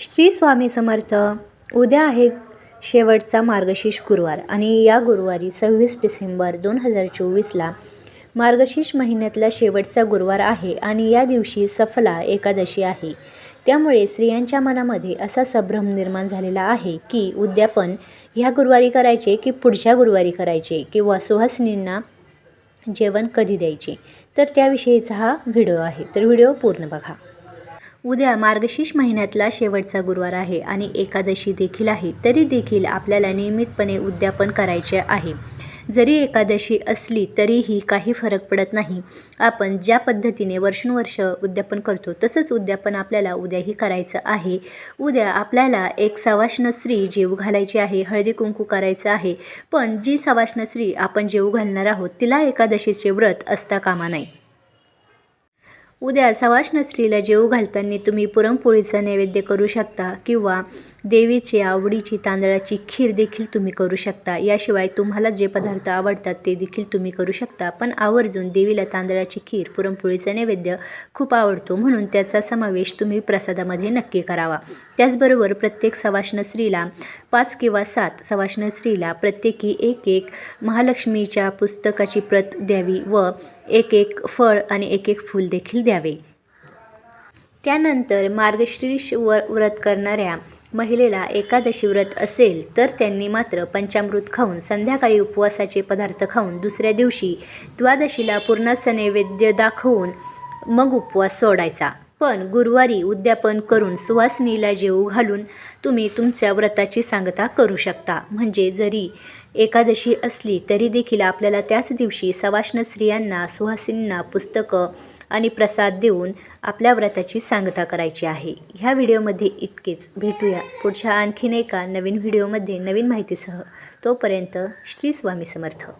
श्री स्वामी समर्थ. उद्या आहे शेवटचा मार्गशीर्ष गुरुवार आणि या गुरुवारी सव्वीस डिसेंबर दोन हजार चोवीसला मार्गशीर्ष महिन्यातला शेवटचा गुरुवार आहे आणि या दिवशी सफला एकादशी आहे. त्यामुळे स्त्रियांच्या मनामध्ये असा संभ्रम निर्माण झालेला आहे की उद्यापन ह्या गुरुवारी करायचे की पुढच्या गुरुवारी करायचे किंवा सुहासिनींना जेवण कधी द्यायचे? तर त्याविषयीचा हा व्हिडिओ आहे. तर व्हिडिओ पूर्ण बघा. उद्या मार्गशीर्ष महिन्यातला शेवटचा गुरुवार आहे आणि एकादशी देखील आहे तरी देखील आपल्याला नियमितपणे उद्यापन करायचे आहे. जरी एकादशी असली तरीही काही फरक पडत नाही. आपण ज्या पद्धतीने वर्षानुवर्ष उद्यापन करतो तसंच उद्यापन आपल्याला उद्याही करायचं आहे. उद्या आपल्याला एक सवाष्ण स्त्री जेव घालायची आहे हळदी कुंकू करायचं आहे. पण जी सवाष्ण स्त्री आपण जेव घालणार आहोत तिला एकादशीचे व्रत असता कामा नाही उद्या सवाष्ण स्त्रीला जेवू घालताना तुम्ही पुरणपोळीचा नैवेद्य करू शकता किंवा देवीची आवडीची तांदळाची खीर देखील तुम्ही करू शकता. याशिवाय तुम्हाला जे पदार्थ आवडतात ते देखील तुम्ही करू शकता. पण आवर्जून देवीला तांदळाची खीर पुरणपोळीचा नैवेद्य खूप आवडतो म्हणून त्याचा समावेश तुम्ही प्रसादामध्ये नक्की करावा. त्याचबरोबर प्रत्येक सवाष्ण स्त्रीला पाच किंवा सात सवाष्ण स्त्रीला प्रत्येकी एक एक महालक्ष्मीच्या पुस्तकाची प्रत द्यावी व एक एक फळ आणि एक एक फूल देखील द्यावे. त्यानंतर मार्गशीर्ष व व्रत करणाऱ्या महिलेला एकादशी व्रत असेल तर त्यांनी मात्र पंचामृत खाऊन संध्याकाळी उपवासाचे पदार्थ खाऊन दुसऱ्या दिवशी द्वादशीला पूर्णाचा नैवेद्य दाखवून मग उपवास सोडायचा. पण गुरुवारी उद्यापन करून सुवासिनीला जेवू घालून तुम्ही तुमच्या व्रताची सांगता करू शकता. म्हणजे जरी एकादशी असली तरी देखील आपल्याला त्याच दिवशी सवाष्ण स्त्रियांना सुहासींना पुस्तकं आणि प्रसाद देऊन आपल्या व्रताची सांगता करायची आहे. ह्या व्हिडिओमध्ये इतकेच. भेटूया पुढच्या आणखीन एका नवीन व्हिडिओमध्ये नवीन माहितीसह. तोपर्यंत श्री स्वामी समर्थ.